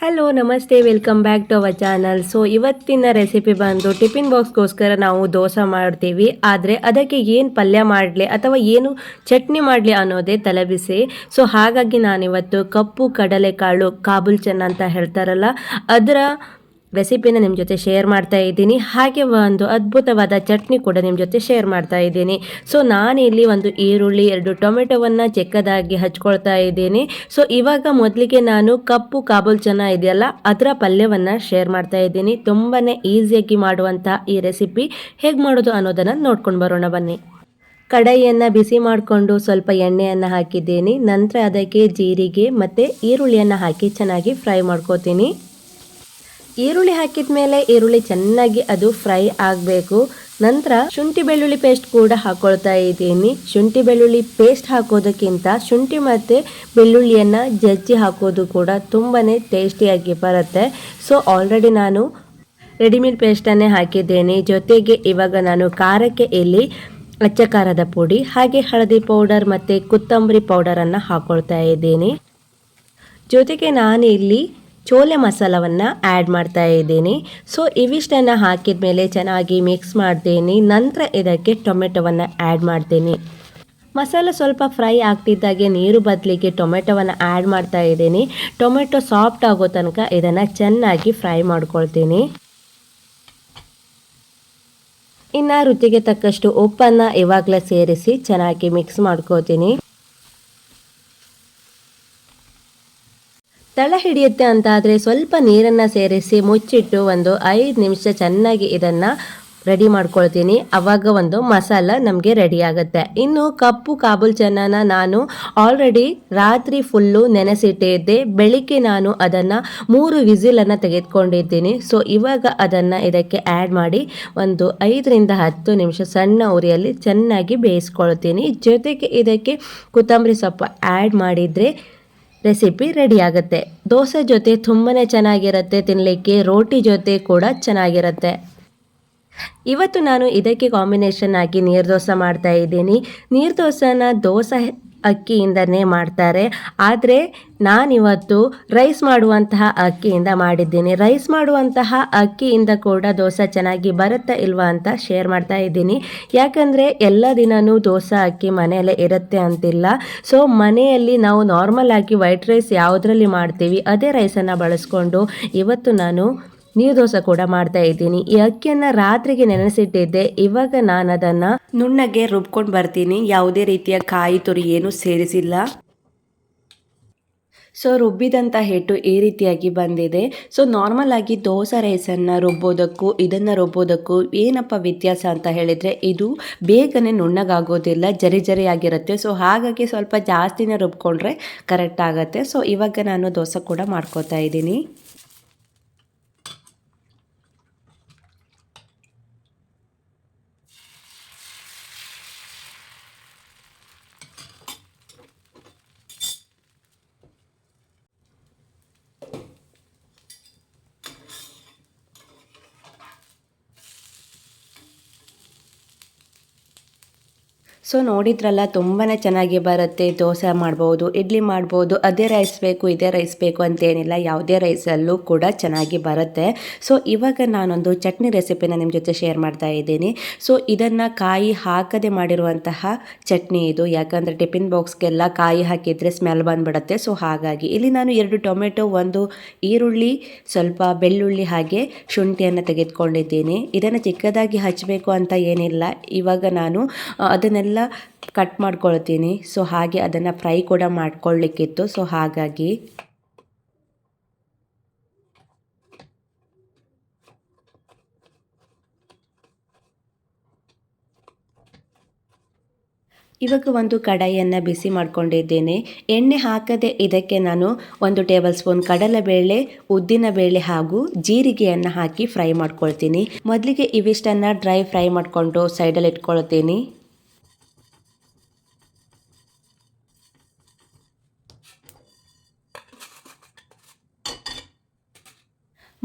Hello ನಮಸ್ತೆ welcome back to our channel so ಇವತ್ತಿನ recipe ಬಂದು ಟಿಫಿನ್ ಬಾಕ್ಸ್ಗೋಸ್ಕರ ನಾವು ದೋಸೆ ಮಾಡ್ತೀವಿ. ಆದರೆ ಅದಕ್ಕೆ ಏನು ಪಲ್ಯ ಮಾಡಲಿ ಅಥವಾ ಏನು ಚಟ್ನಿ ಮಾಡಲಿ ಅನ್ನೋದೇ ತಲೆಬಿಸಿ. ಸೊ ಹಾಗಾಗಿ ನಾನಿವತ್ತು ಕಪ್ಪು ಕಡಲೆಕಾಳು, ಕಾಬುಲ್ ಚೆನ್ನ ಅಂತ ಹೇಳ್ತಾರಲ್ಲ, ಅದರ ರೆಸಿಪಿನ ನಿಮ್ಮ ಜೊತೆ ಶೇರ್ ಮಾಡ್ತಾ ಇದ್ದೀನಿ. ಹಾಗೆ ಒಂದು ಅದ್ಭುತವಾದ ಚಟ್ನಿ ಕೂಡ ನಿಮ್ಮ ಜೊತೆ ಶೇರ್ ಮಾಡ್ತಾ ಇದ್ದೀನಿ. ಸೊ ಇಲ್ಲಿ ಒಂದು ಈರುಳ್ಳಿ, ಎರಡು ಟೊಮೆಟೊವನ್ನು ಚಿಕ್ಕದಾಗಿ ಹಚ್ಕೊಳ್ತಾ ಇದ್ದೀನಿ. ಸೊ ಇವಾಗ ಮೊದಲಿಗೆ ನಾನು ಕಪ್ಪು ಕಾಬೂಲ್ ಚೆನ್ನ ಇದೆಯಲ್ಲ, ಅದರ ಪಲ್ಯವನ್ನು ಶೇರ್ ಮಾಡ್ತಾ ಇದ್ದೀನಿ. ತುಂಬಾ ಈಸಿಯಾಗಿ ಮಾಡುವಂಥ ಈ ರೆಸಿಪಿ ಹೇಗೆ ಮಾಡೋದು ಅನ್ನೋದನ್ನು ನೋಡ್ಕೊಂಡು ಬರೋಣ, ಬನ್ನಿ. ಕಡಾಯಿಯನ್ನು ಬಿಸಿ ಮಾಡಿಕೊಂಡು ಸ್ವಲ್ಪ ಎಣ್ಣೆಯನ್ನು ಹಾಕಿದ್ದೀನಿ. ನಂತರ ಅದಕ್ಕೆ ಜೀರಿಗೆ ಮತ್ತು ಈರುಳ್ಳಿಯನ್ನು ಹಾಕಿ ಚೆನ್ನಾಗಿ ಫ್ರೈ ಮಾಡ್ಕೋತೀನಿ. ಈರುಳ್ಳಿ ಹಾಕಿದ ಮೇಲೆ ಈರುಳ್ಳಿ ಚೆನ್ನಾಗಿ ಅದು ಫ್ರೈ ಆಗಬೇಕು. ನಂತರ ಶುಂಠಿ ಬೆಳ್ಳುಳ್ಳಿ ಪೇಸ್ಟ್ ಕೂಡ ಹಾಕೊಳ್ತಾ ಇದ್ದೀನಿ. ಶುಂಠಿ ಬೆಳ್ಳುಳ್ಳಿ ಪೇಸ್ಟ್ ಹಾಕೋದಕ್ಕಿಂತ ಶುಂಠಿ ಮತ್ತು ಬೆಳ್ಳುಳ್ಳಿಯನ್ನು ಜಜ್ಜಿ ಹಾಕೋದು ಕೂಡ ತುಂಬಾ ಟೇಸ್ಟಿಯಾಗಿ ಬರುತ್ತೆ. ಸೊ ಆಲ್ರೆಡಿ ನಾನು ರೆಡಿಮೇಡ್ ಪೇಸ್ಟನ್ನೇ ಹಾಕಿದ್ದೇನೆ. ಜೊತೆಗೆ ಇವಾಗ ನಾನು ಖಾರಕ್ಕೆ ಇಲ್ಲಿ ಅಚ್ಚ ಖಾರದ ಪುಡಿ, ಹಾಗೆ ಹಳದಿ ಪೌಡರ್ ಮತ್ತು ಕೊತ್ತಂಬರಿ ಪೌಡರನ್ನು ಹಾಕೊಳ್ತಾ ಇದ್ದೀನಿ. ಜೊತೆಗೆ ನಾನು ಇಲ್ಲಿ ಚೋಲೆ ಮಸಾಲವನ್ನು ಆ್ಯಡ್ ಮಾಡ್ತಾ ಇದ್ದೀನಿ ಸೊ ಇವಿಷ್ಟನ್ನು ಹಾಕಿದ ಮೇಲೆ ಚೆನ್ನಾಗಿ ಮಿಕ್ಸ್ ಮಾಡ್ತೀನಿ ನಂತರ ಇದಕ್ಕೆ ಟೊಮೆಟೊವನ್ನು ಆ್ಯಡ್ ಮಾಡ್ತೀನಿ ಮಸಾಲೆ ಸ್ವಲ್ಪ ಫ್ರೈ ಆಗ್ತಿದ್ದಾಗೆ ನೀರು ಬದಲಿಗೆ ಟೊಮೆಟೊವನ್ನು ಆ್ಯಡ್ ಮಾಡ್ತಾ ಇದ್ದೀನಿ ಟೊಮೆಟೊ ಸಾಫ್ಟ್ ಆಗೋ ತನಕ ಇದನ್ನು ಚೆನ್ನಾಗಿ ಫ್ರೈ ಮಾಡ್ಕೊಳ್ತೀನಿ ಇನ್ನು ರುಚಿಗೆ ತಕ್ಕಷ್ಟು ಉಪ್ಪನ್ನು ಇವಾಗಲೇ ಸೇರಿಸಿ ಚೆನ್ನಾಗಿ ಮಿಕ್ಸ್ ಮಾಡ್ಕೋತೀನಿ. ತಳ ಹಿಡಿಯುತ್ತೆ ಅಂತ ಆದರೆ ಸ್ವಲ್ಪ ನೀರನ್ನು ಸೇರಿಸಿ ಮುಚ್ಚಿಟ್ಟು ಒಂದು ಐದು ನಿಮಿಷ ಚೆನ್ನಾಗಿ ಇದನ್ನು ರೆಡಿ ಮಾಡ್ಕೊಳ್ತೀನಿ. ಅವಾಗ ಒಂದು ಮಸಾಲ ನಮಗೆ ರೆಡಿ ಆಗುತ್ತೆ. ಇನ್ನು ಕಪ್ಪು ಕಾಬೂಲ್ ಚೆನ್ನ ನಾನು ಆಲ್ರೆಡಿ ರಾತ್ರಿ ಫುಲ್ಲು ನೆನೆಸಿಟ್ಟಿದ್ದೆ. ಬೆಳಿಗ್ಗೆ ನಾನು ಅದನ್ನು ಮೂರು ವಿಸಿಲನ್ನು ತೆಗೆದುಕೊಂಡಿದ್ದೀನಿ. ಸೊ ಇವಾಗ ಅದನ್ನು ಇದಕ್ಕೆ ಆ್ಯಡ್ ಮಾಡಿ ಒಂದು ಐದರಿಂದ ಹತ್ತು ನಿಮಿಷ ಸಣ್ಣ ಉರಿಯಲ್ಲಿ ಚೆನ್ನಾಗಿ ಬೇಯಿಸ್ಕೊಳ್ತೀನಿ. ಜೊತೆಗೆ ಇದಕ್ಕೆ ಕೊತ್ತಂಬರಿ ಸೊಪ್ಪು ಆ್ಯಡ್ ಮಾಡಿದರೆ ರೆಸಿಪಿ ರೆಡಿ ಆಗುತ್ತೆ ದೋಸೆ ಜೊತೆ ತುಂಬಾ ಚೆನ್ನಾಗಿರುತ್ತೆ ತಿನ್ನಲಿಕ್ಕೆ ರೋಟಿ ಜೊತೆ ಕೂಡ ಚೆನ್ನಾಗಿರುತ್ತೆ. ಇವತ್ತು ನಾನು ಇದಕ್ಕೆ ಕಾಂಬಿನೇಷನ್ ಆಗಿ ನೀರು ದೋಸೆ ಮಾಡ್ತಾ ಇದ್ದೀನಿ. ನೀರು ದೋಸೆನ ದೋಸೆ ಅಕ್ಕಿಯಿಂದನೇ ಮಾಡ್ತಾರೆ. ಆದರೆ ನಾನಿವತ್ತು ರೈಸ್ ಮಾಡುವಂತಹ ಅಕ್ಕಿಯಿಂದ ಮಾಡಿದ್ದೀನಿ. ರೈಸ್ ಮಾಡುವಂತಹ ಅಕ್ಕಿಯಿಂದ ಕೂಡ ದೋಸೆ ಚೆನ್ನಾಗಿ ಬರುತ್ತಾ ಇಲ್ವಾ ಅಂತ ಶೇರ್ ಮಾಡ್ತಾ ಇದ್ದೀನಿ. ಯಾಕಂದರೆ ಎಲ್ಲ ದಿನವೂ ದೋಸೆ ಅಕ್ಕಿ ಮನೆಯಲ್ಲೇ ಇರುತ್ತೆ ಅಂತಿಲ್ಲ. ಸೊ ಮನೆಯಲ್ಲಿ ನಾವು ನಾರ್ಮಲ್ ಆಗಿ ವೈಟ್ ರೈಸ್ ಯಾವುದರಲ್ಲಿ ಮಾಡ್ತೀವಿ, ಅದೇ ರೈಸನ್ನು ಬಳಸ್ಕೊಂಡು ಇವತ್ತು ನಾನು ನೀರು ದೋಸೆ ಕೂಡ ಮಾಡ್ತಾ ಇದ್ದೀನಿ. ಈ ಅಕ್ಕಿಯನ್ನ ರಾತ್ರಿಗೆ ನೆನೆಸಿಟ್ಟಿದ್ದೆ. ಇವಾಗ ನಾನು ಅದನ್ನ ನುಣ್ಣಗೆ ರುಬ್ಕೊಂಡು ಬರ್ತೀನಿ. ಯಾವುದೇ ರೀತಿಯ ಕಾಯಿ ತುರಿ ಏನು ಸೇರಿಸಿಲ್ಲ. ಸೊ ರುಬ್ಬಿದಂಥ ಹಿಟ್ಟು ಈ ರೀತಿಯಾಗಿ ಬಂದಿದೆ. ಸೊ ನಾರ್ಮಲ್ ಆಗಿ ದೋಸೆ ರೈಸನ್ನು ರುಬ್ಬೋದಕ್ಕೂ, ಇದನ್ನು ರುಬ್ಬೋದಕ್ಕೂ ಏನಪ್ಪ ವ್ಯತ್ಯಾಸ ಅಂತ ಹೇಳಿದರೆ, ಇದು ಬೇಗನೆ ನುಣ್ಣಗಾಗೋದಿಲ್ಲ, ಜರಿ ಆಗಿರುತ್ತೆ. ಸೊ ಹಾಗಾಗಿ ಸ್ವಲ್ಪ ಜಾಸ್ತಿನೇ ರುಬ್ಕೊಂಡ್ರೆ ಕರೆಕ್ಟ್ ಆಗುತ್ತೆ. ಸೊ ಇವಾಗ ನಾನು ದೋಸೆ ಕೂಡ ಮಾಡ್ಕೋತಾ ಇದ್ದೀನಿ. ಸೊ ನೋಡಿದ್ರಲ್ಲ ತುಂಬಾ ಚೆನ್ನಾಗಿ ಬರುತ್ತೆ. ದೋಸೆ ಮಾಡ್ಬೋದು, ಇಡ್ಲಿ ಮಾಡ್ಬೋದು, ಅದೇ ರೈಸ್ ಬೇಕು, ಇದೇ ರೈಸ್ ಬೇಕು ಅಂತೇನಿಲ್ಲ. ಯಾವುದೇ ರೈಸಲ್ಲೂ ಕೂಡ ಚೆನ್ನಾಗಿ ಬರುತ್ತೆ. ಸೊ ಇವಾಗ ನಾನೊಂದು ಚಟ್ನಿ ರೆಸಿಪಿನ ನಿಮ್ಮ ಜೊತೆ ಶೇರ್ ಮಾಡ್ತಾ ಇದ್ದೀನಿ. ಸೊ ಇದನ್ನು ಕಾಯಿ ಹಾಕದೆ ಮಾಡಿರುವಂತಹ ಚಟ್ನಿ ಇದು. ಯಾಕಂದರೆ ಟಿಫಿನ್ ಬಾಕ್ಸ್ಗೆಲ್ಲ ಕಾಯಿ ಹಾಕಿದರೆ ಸ್ಮೆಲ್ ಬಂದುಬಿಡುತ್ತೆ. ಸೊ ಹಾಗಾಗಿ ಇಲ್ಲಿ ನಾನು ಎರಡು ಟೊಮೆಟೊ, ಒಂದು ಈರುಳ್ಳಿ, ಸ್ವಲ್ಪ ಬೆಳ್ಳುಳ್ಳಿ ಹಾಗೆ ಶುಂಠಿಯನ್ನು ತೆಗೆದುಕೊಂಡಿದ್ದೀನಿ. ಇದನ್ನು ಚಿಕ್ಕದಾಗಿ ಹಚ್ಚಬೇಕು ಅಂತ ಏನಿಲ್ಲ. ಇವಾಗ ನಾನು ಅದನ್ನೆಲ್ಲ ಕಟ್ ಮಾಡ್ಕೊಳ್ತೀನಿ. ಸೊ ಹಾಗೆ ಅದನ್ನು ಫ್ರೈ ಕೂಡ ಮಾಡ್ಕೊಳ್ಳಿಕ್ಕಿತ್ತು ಸೊ ಹಾಗಾಗಿ ಇವಾಗ ಒಂದು ಕಡಾಯಿಯನ್ನು ಬಿಸಿ ಮಾಡ್ಕೊಂಡಿದ್ದೇನೆ. ಎಣ್ಣೆ ಹಾಕದೆ ಇದಕ್ಕೆ ನಾನು ಒಂದು ಟೇಬಲ್ ಸ್ಪೂನ್ ಕಡಲೆಬೇಳೆ ಉದ್ದಿನಬೇಳೆ ಹಾಗೂ ಜೀರಿಗೆಯನ್ನು ಹಾಕಿ ಫ್ರೈ ಮಾಡ್ಕೊಳ್ತೀನಿ. ಮೊದಲಿಗೆ ಇವಿಷ್ಟನ್ನು ಡ್ರೈ ಫ್ರೈ ಮಾಡಿಕೊಂಡು ಸೈಡಲ್ಲಿ ಇಟ್ಕೊಳ್ತೀನಿ.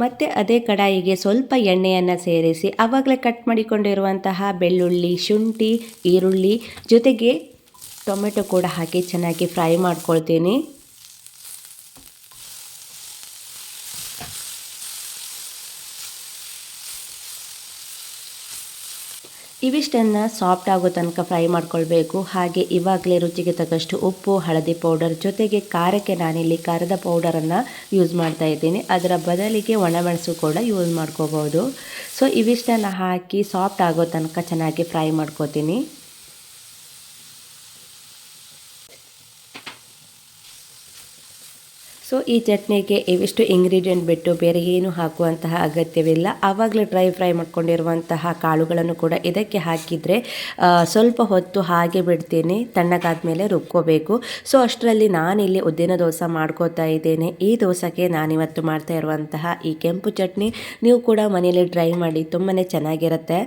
ಮತ್ತು ಅದೇ ಕಡಾಯಿಗೆ ಸ್ವಲ್ಪ ಎಣ್ಣೆಯನ್ನು ಸೇರಿಸಿ ಆವಾಗಲೇ ಕಟ್ ಮಾಡಿಕೊಂಡಿರುವಂತಹ ಬೆಳ್ಳುಳ್ಳಿ, ಶುಂಠಿ, ಈರುಳ್ಳಿ ಜೊತೆಗೆ ಟೊಮೆಟೊ ಕೂಡ ಹಾಕಿ ಚೆನ್ನಾಗಿ ಫ್ರೈ ಮಾಡ್ಕೊಳ್ತೀನಿ. ಇವಿಷ್ಟನ್ನು ಸಾಫ್ಟ್ ಆಗೋ ತನಕ ಫ್ರೈ ಮಾಡ್ಕೊಳ್ಬೇಕು. ಹಾಗೆ ಇವಾಗಲೇ ರುಚಿಗೆ ತಕ್ಕಷ್ಟು ಉಪ್ಪು, ಹಳದಿ ಪೌಡರ್ ಜೊತೆಗೆ ಖಾರಕ್ಕೆ ನಾನಿಲ್ಲಿ ಖಾರದ ಪೌಡರನ್ನು ಯೂಸ್ ಮಾಡ್ತಾ ಇದ್ದೀನಿ. ಅದರ ಬದಲಿಗೆ ಒಣಮೆಣಸು ಕೂಡ ಯೂಸ್ ಮಾಡ್ಕೋಬೋದು. ಸೊ ಇವಿಷ್ಟನ್ನು ಹಾಕಿ ಸಾಫ್ಟ್ ಆಗೋ ತನಕ ಚೆನ್ನಾಗಿ ಫ್ರೈ ಮಾಡ್ಕೋತೀನಿ. ಸೊ ಈ ಚಟ್ನಿಗೆ ಇವಿಷ್ಟು ಇಂಗ್ರೀಡಿಯೆಂಟ್ ಬಿಟ್ಟು ಬೇರೆ ಏನು ಹಾಕುವಂತಹ ಅಗತ್ಯವಿಲ್ಲ. ಆವಾಗಲೇ ಡ್ರೈ ಫ್ರೈ ಮಾಡ್ಕೊಂಡಿರುವಂತಹ ಕಾಳುಗಳನ್ನು ಕೂಡ ಇದಕ್ಕೆ ಹಾಕಿದರೆ ಸ್ವಲ್ಪ ಹೊತ್ತು ಹಾಗೆ ಬಿಡ್ತೀನಿ ತಣ್ಣಗಾದ ಮೇಲೆ ರುಬ್ಕೋಬೇಕು. ಸೊ ಅಷ್ಟರಲ್ಲಿ ನಾನಿಲ್ಲಿ ಉದ್ದಿನ ದೋಸೆ ಮಾಡ್ಕೋತಾ ಇದ್ದೇನೆ. ಈ ದೋಸೆಗೆ ನಾನಿವತ್ತು ಮಾಡ್ತಾ ಇರುವಂತಹ ಈ ಕೆಂಪು ಚಟ್ನಿ ನೀವು ಕೂಡ ಮನೆಯಲ್ಲಿ ಡ್ರೈ ಮಾಡಿ ತುಂಬಾ ಚೆನ್ನಾಗಿರುತ್ತೆ.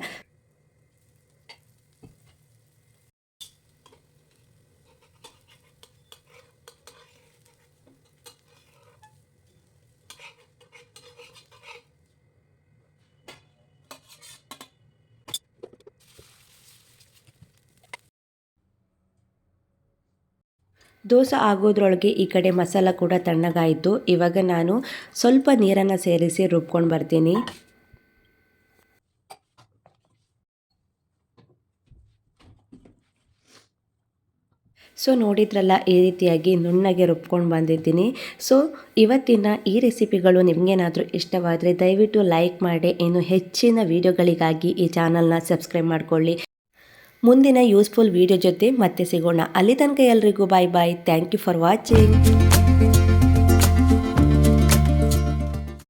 ದೋಸೆ ಆಗೋದ್ರೊಳಗೆ ಈ ಕಡೆ ಮಸಾಲ ಕೂಡ ತಣ್ಣಗಾಯಿತು. ಇವಾಗ ನಾನು ಸ್ವಲ್ಪ ನೀರನ್ನು ಸೇರಿಸಿ ರುಬ್ಕೊಂಡು ಬರ್ತೀನಿ. ಸೊ ನೋಡಿದ್ರಲ್ಲ, ಈ ರೀತಿಯಾಗಿ ನುಣ್ಣಗೆ ರುಬ್ಕೊಂಡು ಬಂದಿದ್ದೀನಿ. ಸೊ ಇವತ್ತಿನ ಈ ರೆಸಿಪಿಗಳು ನಿಮಗೇನಾದರೂ ಇಷ್ಟವಾದರೆ ದಯವಿಟ್ಟು ಲೈಕ್ ಮಾಡಿ. ಇನ್ನು ಹೆಚ್ಚಿನ ವಿಡಿಯೋಗಳಿಗಾಗಿ ಈ ಚಾನಲ್ನ ಸಬ್ಸ್ಕ್ರೈಬ್ ಮಾಡ್ಕೊಳ್ಳಿ. ಮುಂದಿನ ಯೂಸ್ಫುಲ್ ವಿಡಿಯೋ ಜೊತೆ ಮತ್ತೆ ಸಿಗೋಣ. ಅಲ್ಲಿ ತನಕ ಎಲ್ರಿಗೂ bye bye thank you for watching